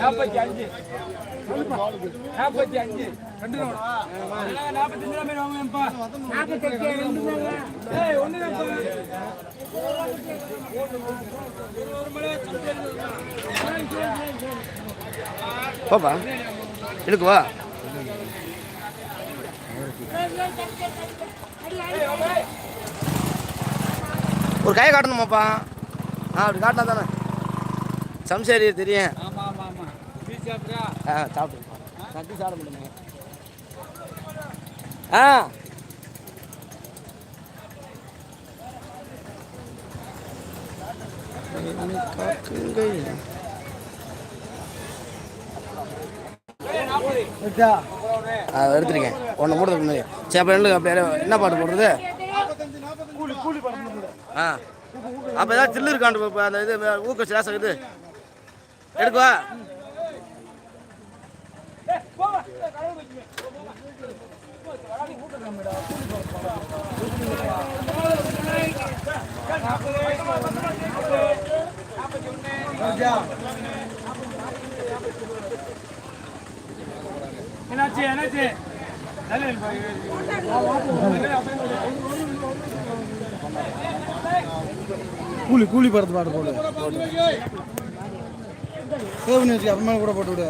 நாற்பத்தி அஞ்சு நாற்பத்தி அஞ்சு ரெண்டு நாற்பத்தஞ்சு வாங்குவேன்ப்பா ஒன்று பாப்பா எடுக்குவா ஒரு கையை காட்டணுமாப்பா? ஆ அப்படி காட்டினா தானே. சம்சேரி தெரியும். ஆ சாப்பிட்டு கட்டி சாப்பிட முடியுங்க ஆ. எடுத்துருக்கேன் ஒன்று மூடுறதுக்கு முன்னாடி. சரி அப்போ ரெண்டு அப்படியே என்ன பாட்டு போடுறது? ஆ. அப்போ ஏதாவது தில்லு இருக்காண்டு அந்த இது ஊக்க சேசம் இது. எடுக்குவா என்னாச்சு என்னாச்சு? கூலி கூலி படத்து பாட்டு போடு. சேவ் பண்ணி வச்சுக்க அப்புறமா கூட போட்டு விடு.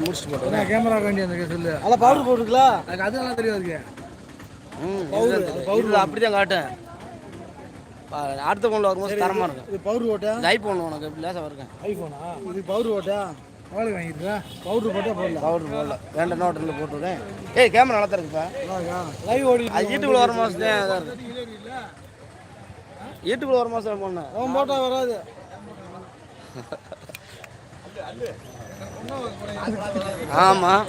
முடிச்சுட்டு போட்டு கேமரா வேண்டி அந்த சொல்லு. அதில் பவுடர் போட்டுருக்கலாம் எனக்கு அது நல்லா ம் பவுடர் அப்படி தான் காட்டும் பா- அடுத்த ஃபோனில் வரும்போது தரமாக இருக்கும் இது பவுடர் ஓட்டா ஐஃபோன் உனக்கு லேசாக இருக்கேன் ஐஃபோனா இது பவுடர் ஓட்டா எவ்வளோ வாங்கிருக்கா பவுடர் போட்டா போடல பவுடர் போடல. வேண்ட நோட்டில் போட்டுருக்கேன் ஏய் கேமரா நல்லா தான் இருக்குப்பா. லைவ் ஓடி அது வீட்டுக்குள்ள வர மாதம் தான் இதாக இருக்கு. வீட்டுக்குள்ள வர மாதம் போனேன் அவன் போட்டா வராது. ஆமாம்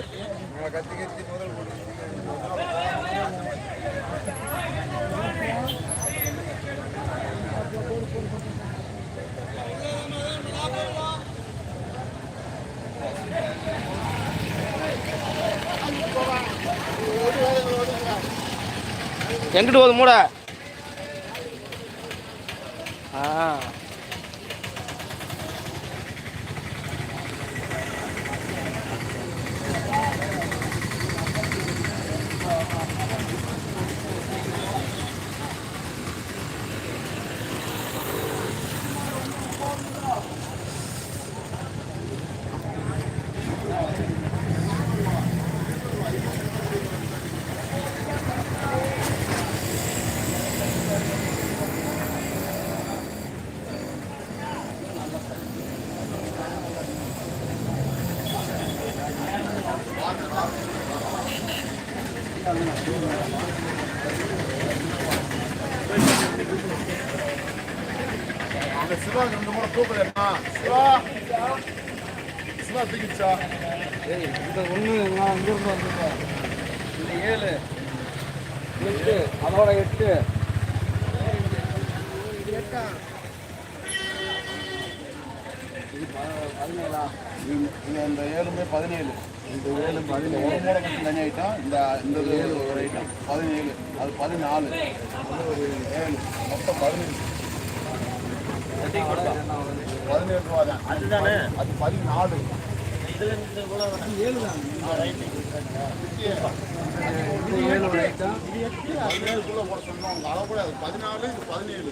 எங்கிட்டு போகுது மூட? ஆ. அந்த சிவா ரெண்டு மூணு கூப்பிடுறா சிவா சிவா தூக்கிச்சா இந்த ஒன்று நான் இங்கிருந்து வந்துருக்கேன் இந்த ஏழு எட்டு அதோட எட்டு இந்த இந்த ஏழுமே பதினேழு இந்த ஏழு பதினேழு. ஒரு மூடை மட்டும் தனி ஐட்டம் இந்த இந்த ஏழு ஒரு ஐட்டம். பதினேழு. அது பதினாலு. அது ஒரு ஏழு. மொத்தம் பதினேழு. பதினேழு ரூபா தான். அதுதானே? அது பதினாலு. பதினேழுக்குள்ள போட சொன்னோம். அளவு கூட அது பதினாலு இது பதினேழு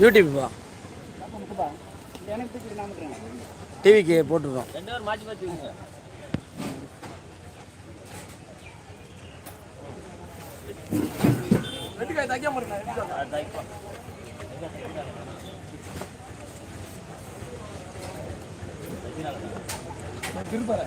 யூடியூப்பா டிவிக்கு போட்டுருக்கோம். திருப்பற